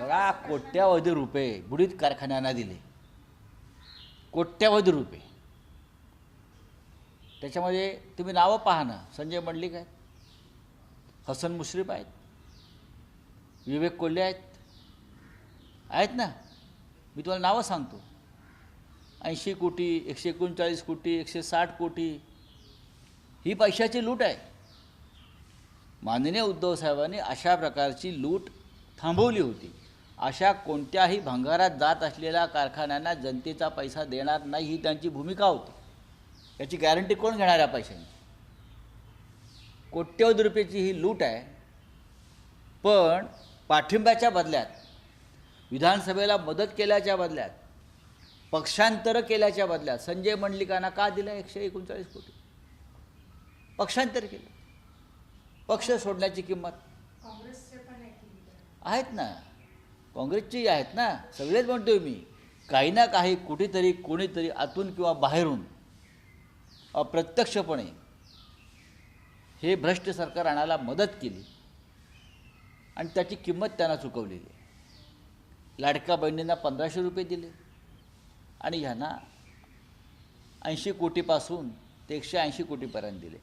बघा कोट्यावधी रुपये बुडीत कारखान्यांना दिले. कोट्यावधी रुपये. त्याच्यामध्ये तुम्ही नावं पाहा ना. संजय मंडलिक आहेत. हसन मुश्रीफ आहेत. विवेक कोल्हे आहेत. आहेत ना? मी तुम्हाला नावं सांगतो. ऐंशी कोटी एकशे एकोणचाळीस कोटी एकशे साठ कोटी. ही पैशाची लूट आहे. माननीय उद्धव साहेबांनी अशा प्रकारची लूट थांबवली होती. अशा कोणत्याही भंगारात जात असलेल्या कारखान्यांना जनतेचा पैसा देणार नाही ही त्यांची भूमिका होती. याची गॅरंटी कोण घेणार या पैशांची? कोट्यवधी रुपयाची ही लूट आहे. पण पाठिंब्याच्या बदल्यात विधानसभेला मदत केल्याच्या बदल्यात पक्षांतर केल्याच्या बदल्यात संजय मंडलिकांना का दिलं एकशे एकोणचाळीस कोटी? पक्षांतर केलं. पक्ष सोडण्याची किंमत? आहेत ना. काँग्रेसचीही आहेत ना सगळेच म्हणतोय मी. काही ना काही कुठेतरी कोणीतरी आतून किंवा बाहेरून अप्रत्यक्षपणे हे भ्रष्ट सरकार आणायला मदत केली आणि त्याची किंमत त्यांना चुकवलेली लाडका लाडक्या बहिणींना पंधराशे रुपये दिले आणि ह्यांना ऐंशी कोटीपासून ते एकशे ऐंशी कोटीपर्यंत दिले.